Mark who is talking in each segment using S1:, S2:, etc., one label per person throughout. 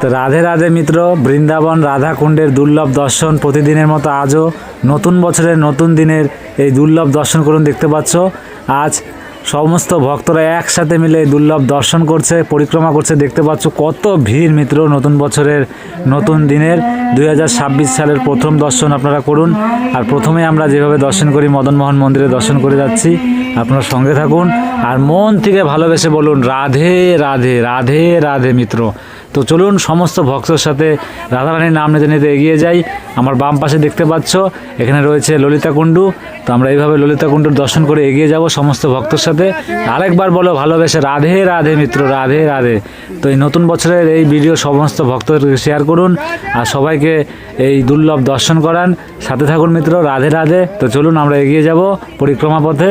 S1: তো রাধে রাধে মিত্র, বৃন্দাবন রাধাকুণ্ডের দুর্লভ দর্শন প্রতিদিনের মতো আজও নতুন বছরের নতুন দিনের এই দুর্লভ দর্শন করুন দেখতে পাচ্ছ। আজ সমস্ত ভক্তরা একসাথে মিলে দুর্লভ দর্শন করছে, পরিক্রমা করছে, দেখতে পাচ্ছ কত ভিড় মিত্র নতুন বছরের নতুন দিনের। দু হাজার ছাব্বিশ সালের প্রথম দর্শন আপনারা করুন। আর প্রথমে আমরা যেভাবে দর্শন করি মদনমোহন মন্দিরে দর্শন করে যাচ্ছি। আপনারা সঙ্গে থাকুন। আর মন থেকে ভালোবেসে বলুন, রাধে রাধে রাধে রাধে মিত্র। তো চলুন সমস্ত ভক্তর সাথে রাধারানীর নাম নিতে নিতে এগিয়ে যাই। আমার বাম পাশে দেখতে পাচ্ছ, এখানে রয়েছে ললিতা কুণ্ডু। তো আমরা এইভাবে ললিতা কুণ্ডুর দর্শন করে এগিয়ে যাব সমস্ত ভক্তর সাথে। আরেকবার বলো ভালোবেসে, রাধে রাধে মিত্র, রাধে রাধে। তো এই নতুন বছরের এই ভিডিও সমস্ত ভক্তদেরকে শেয়ার করুন আর সবাইকে এই দুর্লভ দর্শন করান। সাথে থাকুন মিত্র, রাধে রাধে। তো চলুন আমরা এগিয়ে যাব পরিক্রমা পথে।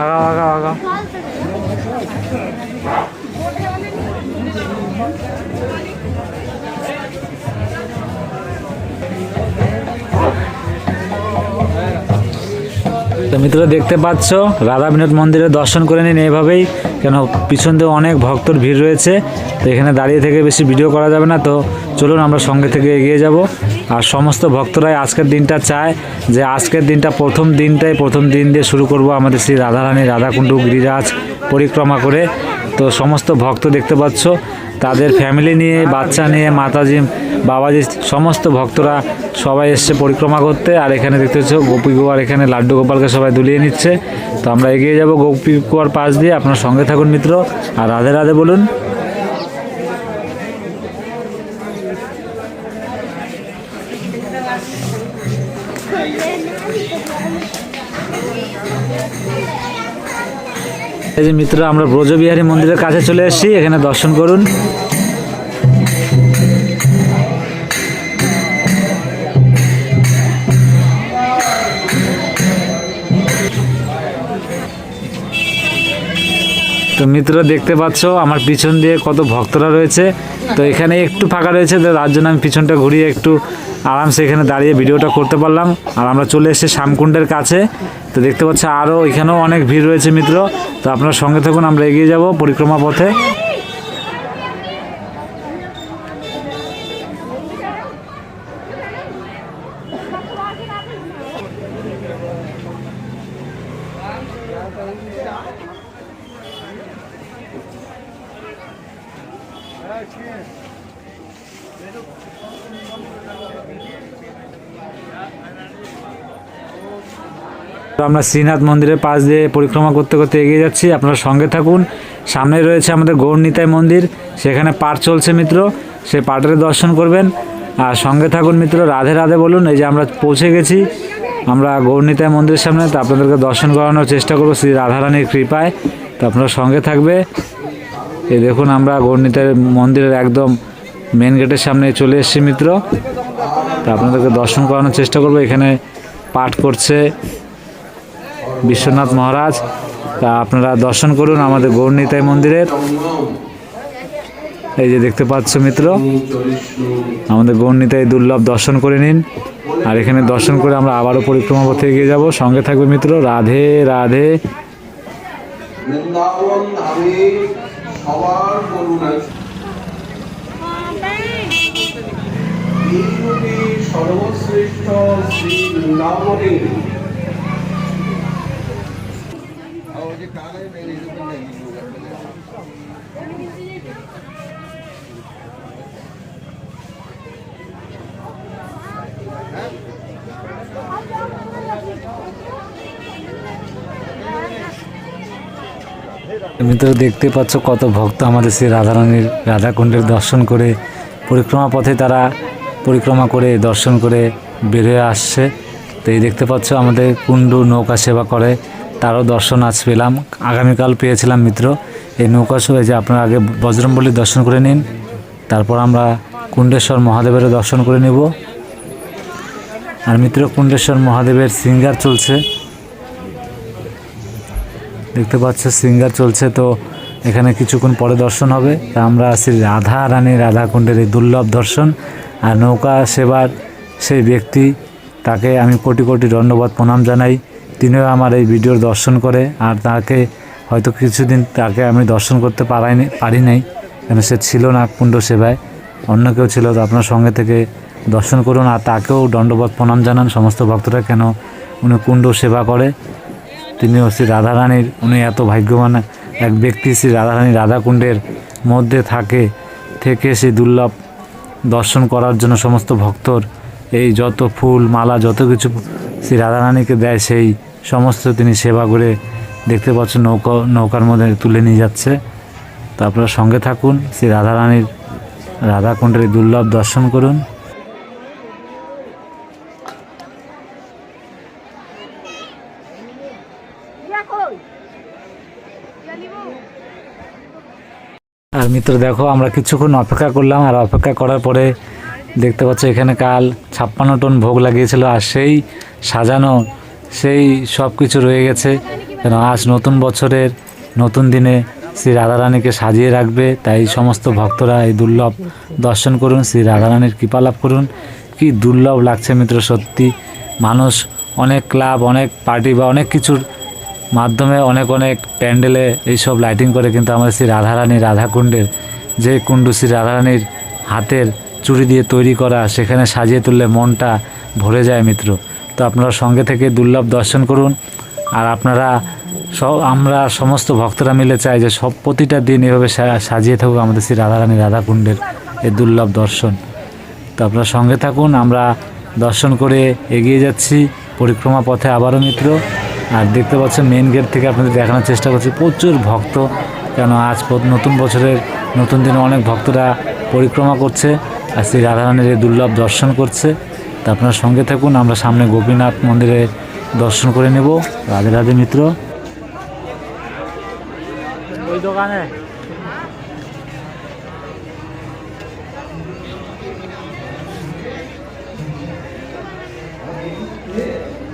S1: আগাও আগাও মিত্র দেখতে পাচ্ছ রাধা বিনোদ মন্দিরে দর্শন করে নিন এইভাবেই। কেন পিছন দিয়ে অনেক ভক্তর ভিড় রয়েছে, তো এখানে দাঁড়িয়ে থেকে বেশি ভিডিও করা যাবে না, তো চলুন আমরা সঙ্গে থেকে এগিয়ে যাব। আর সমস্ত ভক্তরাই আজকের দিনটা চায় যে আজকের দিনটা প্রথম দিনটাই প্রথম দিন দিয়ে শুরু করব আমাদের শ্রী রাধারানী, রাধাকুণ্ডু, গিরিরাজ পরিক্রমা করে। তো সমস্ত ভক্ত দেখতে পাচ্ছ তাদের ফ্যামিলি নিয়ে, বাচ্চা নিয়ে, মাতাজি, বাবাজি, সমস্ত ভক্তরা সবাই এসছে পরিক্রমা করতে। আর এখানে দেখতে পাচ্ছ, গোপী গোয়ার এখানে লাড্ডু গোপালকে সবাই দুলিয়ে নিচ্ছে। তো আমরা এগিয়ে যাব গোপী গোয়ার পাশ দিয়ে। আপনার সঙ্গে থাকুন মিত্র। আর রাধে রাধে বলুন। এই যে মিত্র, আমরা ব্রজবিহারী মন্দিরের কাছে চলে এসেছি, এখানে দর্শন করুন। তো মিত্র, দেখতে পাচ্ছ, আমার পিছন দিয়ে কত ভক্তরা রয়েছে। তো এখানে একটু ফাঁকা রয়েছে তার জন্য আমি পিছনটা ঘুরিয়ে একটু আরামসে এখানে দাঁড়িয়ে ভিডিওটা করতে পারলাম। আর আমরা চলে এসেছি শ্যামকুণ্ডের কাছে। তো দেখতে পাচ্ছি আরও এখানেও অনেক ভিড় রয়েছে মিত্র। তো আপনার সঙ্গে থাকুন, আমরা এগিয়ে যাব পরিক্রমা পথে। তো আমরা শ্রীনাথ মন্দিরের পাশ দিয়ে পরিক্রমা করতে করতে এগিয়ে যাচ্ছি। আপনারা সঙ্গে থাকুন। সামনে রয়েছে আমাদের গৌরনীতাই মন্দির। সেখানে পাঠ চলছে মিত্র। সে পাঠের দর্শন করবেন। আর সঙ্গে থাকুন মিত্র, রাধে রাধে বলুন। এই যে আমরা পৌঁছে গেছি, আমরা গৌরনীতাই মন্দিরের সামনে। তো আপনাদেরকে দর্শন করানোর চেষ্টা করব শ্রী রাধারানীর কৃপায়। তো আপনারা সঙ্গে থাকবে। এই দেখুন আমরা গৌরনীতাই মন্দিরের একদম মেন গেটের সামনে চলে এসেছি, মিত্র। তা আপনাদেরকে দর্শন করানোর চেষ্টা করব। এখানে পাঠ করছে বিশ্বনাথ মহারাজ। তা আপনারা দর্শন করুন আমাদের গৌরনীতাই মন্দিরের। এই যে দেখতে পাচ্ছ, মিত্র। আমাদের গৌরনীতাই দুর্লভ দর্শন করে নিন। আর এখানে দর্শন করে আমরা আবারও পরিক্রমা পথে এগিয়ে যাব। সঙ্গে থাকবে, মিত্র। রাধে রাধে।
S2: বৃন্দাবন সবার করুণা আছে সর্বশ্রেষ্ঠ শ্রী বৃন্দাবনের
S1: তো দেখতে পাচ্ছ কত ভক্ত আমাদের সেই রাধারানীর রাধাকুণ্ডের দর্শন করে পরিক্রমা পথে তারা পরিক্রমা করে, দর্শন করে বের হয়ে আসছে। তো এই দেখতে পাচ্ছ আমাদের কুণ্ডু নৌকা সেবা করে, তারও দর্শন আজ পেলাম। আগামীকাল পেয়েছিলাম মিত্র। এই নৌকা সেবা যে আপনারা আগে বজরংবলীর দর্শন করে নিন, তারপর আমরা কুণ্ডেশ্বর মহাদেবেরও দর্শন করে নেব। আর মিত্র, কুণ্ডেশ্বর মহাদেবের সিঙ্গার চলছে। দেখতে পাচ্ছ, সিঙ্গার চলছে তো এখানে কিছুক্ষণ পরে দর্শন হবে। তা আমরা আছি রাধা রানী রাধা কুণ্ডের এই দুর্লভ দর্শন আর নৌকা সেবার সেই ব্যক্তি, তাকে আমি কোটি কোটি দণ্ডবাদ প্রণাম জানাই। তিনিও আমার এই ভিডিওর দর্শন করে আর তাকে হয়তো কিছুদিন তাকে আমি দর্শন করতে পারাইনি পারি নাই, কেন সে ছিল না কুণ্ড সেবায়। অন্য কেউ ছিল তো আপনার সঙ্গে থেকে দর্শন করুন আর তাকেও দণ্ডবাদ প্রণাম জানান সমস্ত ভক্তরা, কেন উনি কুণ্ড সেবা করে। তিনিও শ্রী রাধারানীর, উনি এত ভাগ্যবান এক ব্যক্তি, শ্রী রাধারানী রাধাকুণ্ডের মধ্যে থাকে, থেকে সেই দুর্লভ দর্শন করার জন্য সমস্ত ভক্তর এই যত ফুল, মালা, যত কিছু শ্রী রাধারানীকে দেয়, সেই সমস্ত তিনি সেবা করে দেখতে পাচ্ছেন, নৌকা, নৌকার মধ্যে তুলে নিয়ে যাচ্ছে। তো আপনারা সঙ্গে থাকুন, শ্রী রাধারানীর, রাধাকুণ্ডের দুর্লভ দর্শন করুন। আর মিত্র, দেখো, আমরা কিছুক্ষণ অপেক্ষা করলাম, আর অপেক্ষা করার পরে দেখতে পাচ্ছ এখানে কাল ছাপ্পান্ন টন ভোগ লাগিয়েছিল, আর সেই সাজানো, সেই সব কিছু রয়ে গেছে। কেন আজ নতুন বছরের নতুন দিনে শ্রী রাধারানীকে সাজিয়ে রাখবে, তাই সমস্ত ভক্তরা এই দুর্লভ দর্শন করুন, শ্রী রাধারানীর কৃপা লাভ করুন। কি দুর্লভ লাগছে মিত্র, সত্যি। মানুষ অনেক ক্লাব, অনেক পার্টি বা অনেক কিছুর মাধ্যমে অনেক অনেক প্যান্ডেলে এইসব লাইটিং করে, কিন্তু আমাদের শ্রী রাধারানী রাধাকুণ্ডের, যে কুণ্ডু শ্রী রাধারানীর হাতের চুড়ি দিয়ে তৈরি করা, সেখানে সাজিয়ে তুললে মনটা ভরে যায় মিত্র। তো আপনারা সঙ্গে থেকে দুর্লভ দর্শন করুন। আর আপনারা সব, আমরা সমস্ত ভক্তরা মিলে চাই যে সব প্রতিটা দিন এভাবে সাজিয়ে থাকুক আমাদের শ্রী রাধারানী রাধাকুণ্ডের এই দুর্লভ দর্শন। তো আপনারা সঙ্গে থাকুন, আমরা দর্শন করে এগিয়ে যাচ্ছি। পরিক্রমা পথে আবারও মিত্র। আর দেখতে পাচ্ছেন মেন গেট থেকে আপনাদের দেখানোর চেষ্টা করছি, প্রচুর ভক্ত, কেন আজ নতুন বছরের, নতুন দিনে অনেক ভক্তরা পরিক্রমা করছে, আর শ্রী রাধারানীর এই দুর্লভ দর্শন করছে। তা আপনারা সঙ্গে থাকুন, আমরা সামনে গোপীনাথ মন্দিরে দর্শন করে নেব। রাধে রাধে মিত্র। ওই দোকানে।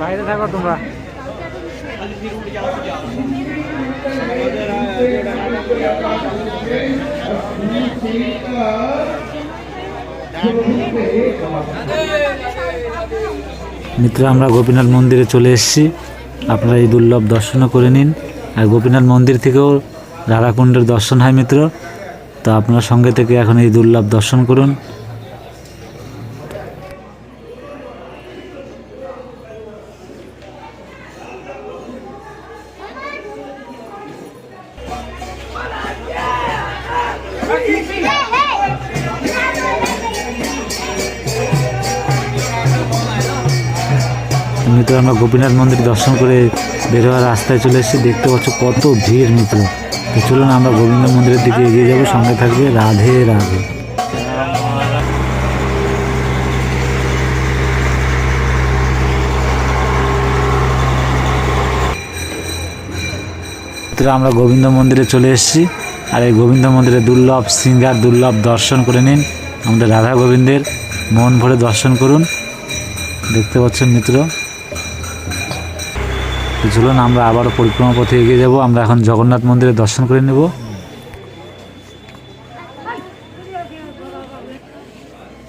S1: বাইরে থাকো তোমরা। মিত্র, আমরা গোপীনাথ মন্দিরে চলে এসেছি। আপনারা এই দুর্লভ দর্শনও করে নিন। আর গোপীনাথ মন্দির থেকেও রাধাকুণ্ডের দর্শন হয় মিত্র। তো আপনার সঙ্গে থেকে এখন এই দুর্লভ দর্শন করুন। মিত্র আমরা গোপীনাথ মন্দির দর্শন করে বের হওয়ার রাস্তায় চলে এসেছি। দেখতে পাচ্ছ কত ভিড় মিত্র। তো চলুন আমরা গোবিন্দ মন্দিরের দিকে এগিয়ে যাব। সঙ্গে থাকবে রাধে রাধে। আমরা গোবিন্দ মন্দিরে চলে এসেছি। আর এই গোবিন্দ মন্দিরে দুর্লভ সিঙ্গার দুর্লভ দর্শন করে নিন আমাদের রাধা গোবিন্দের। মন ভরে দর্শন করুন। দেখতে পাচ্ছেন মিত্র। চলুন আমরা আবারও পরিক্রমা পথে এগিয়ে যাব। আমরা এখন জগন্নাথ মন্দিরে দর্শন করে নেব।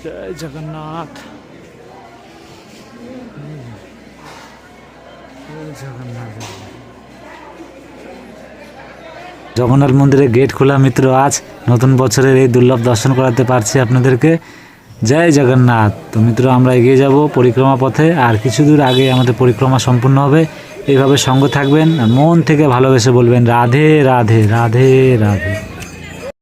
S1: জয় জগন্নাথ। জগন্নাথ। জগন্নাথ মন্দিরে গেট খোলা মিত্র আজ নতুন বছরের এই দুর্লভ দর্শন করাতে পারছি আপনাদেরকে। জয় জগন্নাথ। তো মিত্র আমরা এগিয়ে যাব পরিক্রমা পথে। আর কিছু দূর আগে আমাদের পরিক্রমা সম্পূর্ণ হবে। এইভাবে সঙ্গ থাকবেন মন থেকে ভালোবেসে বলবেন রাধে রাধে রাধে রাধে।